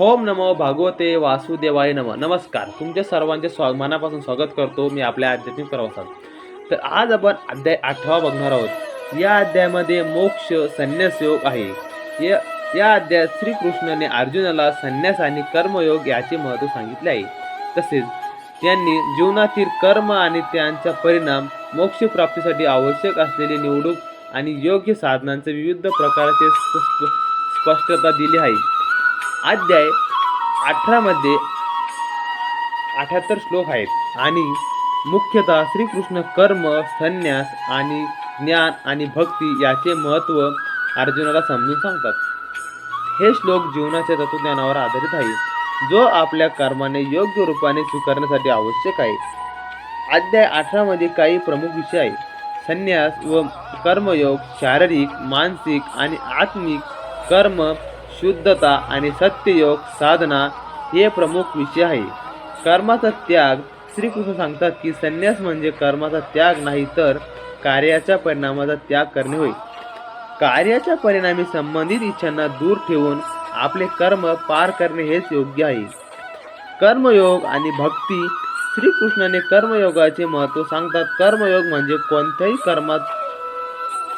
ओम नमो भागवते वासुदेवाय नम. नमस्कार. तुमच्या सर्वांचे स्वा मनापासून स्वागत करतो मी आपल्या आध्यात्मिक प्रवासात. तर आज आपण अध्याय आठवा बघणार आहोत. या अध्यायामध्ये मोक्ष संन्यास योग आहे. या या अध्यायात श्रीकृष्णाने अर्जुनाला संन्यास आणि कर्मयोग याचे महत्त्व सांगितले आहे. तसेच त्यांनी जीवनातील कर्म आणि त्यांचा परिणाम मोक्ष प्राप्तीसाठी आवश्यक असलेली निवडूक आणि योग्य साधनांचे विविध प्रकारचे स्प- स्पष्टता दिली आहे. अध्याय अठरामध्ये अठ्याहत्तर श्लोक आहेत. आणि मुख्यतः श्रीकृष्ण कर्म संन्यास आणि ज्ञान आणि भक्ती याचे महत्त्व अर्जुनाला समजून सांगतात. हे श्लोक जीवनाच्या तत्वज्ञानावर आधारित आहे. जो आपल्या कर्माने योग्य रूपाने स्वीकारण्यासाठी आवश्यक आहे. अध्याय अठरामध्ये काही प्रमुख विषय आहेत. संन्यास व कर्मयोग शारीरिक मानसिक आणि आत्मिक कर्म शुद्धता आणि सत्ययोग साधना हे प्रमुख विषय आहे. कर्माचा त्याग श्रीकृष्ण सांगतात की संन्यास म्हणजे कर्माचा त्याग नाही तर कार्याच्या परिणामाचा त्याग करणे होय. कार्याच्या परिणामी संबंधित इच्छांना दूर ठेवून आपले कर्म पार करणे हेच योग्य आहे. कर्मयोग आणि भक्ती श्रीकृष्णाने कर्मयोगाचे महत्त्व सांगतात. कर्मयोग म्हणजे कोणत्याही कर्मात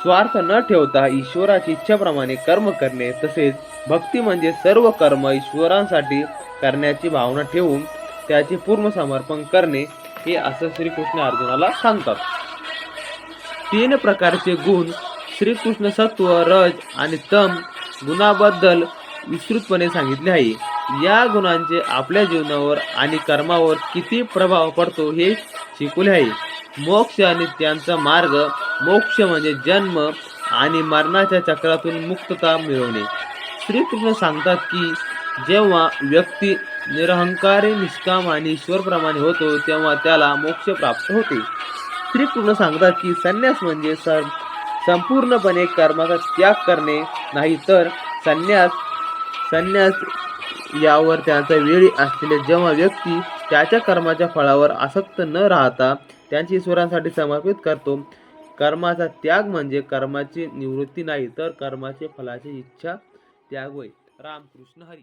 स्वार्थ न ठेवता ईश्वराची इच्छेप्रमाणे कर्म करणे तसेच भक्ती म्हणजे सर्व कर्म ईश्वरांसाठी करण्याची भावना ठेवून त्याचे पूर्ण समर्पण करणे हे असं श्रीकृष्ण अर्जुनाला सांगतात. तीन प्रकारचे गुण श्रीकृष्ण सत्व रज आणि तम गुणाबद्दल विस्तृतपणे सांगितले आहे. या गुणांचे आपल्या जीवनावर आणि कर्मावर किती प्रभाव पडतो हे शिकवले आहे. मोक्ष आणि त्यांचा मार्ग मोक्ष म्हणजे जन्म आणि मरणाच्या चक्रातून मुक्तता मिळवणे. श्रीकृष्ण सांगतात की जेव्हा व्यक्ती निरहंकारी निष्काम आणि ईश्वरप्रमाणे होतो तेव्हा त्याला मोक्ष प्राप्त होते. श्रीकृष्ण सांगतात की संन्यास म्हणजे सर संपूर्णपणे कर्माचा त्याग करणे नाही तर संन्यास संन्यास यावर त्यांचा वेळी असलेले जेव्हा व्यक्ती त्याच्या कर्माच्या फळावर आसक्त न राहता त्यांची ईश्वरांसाठी समर्पित करतो कर्माचा त्याग म्हणजे कर्माची निवृत्ती नाही तर कर्माचे फळाची इच्छा त्याग रामकृष्ण हरी.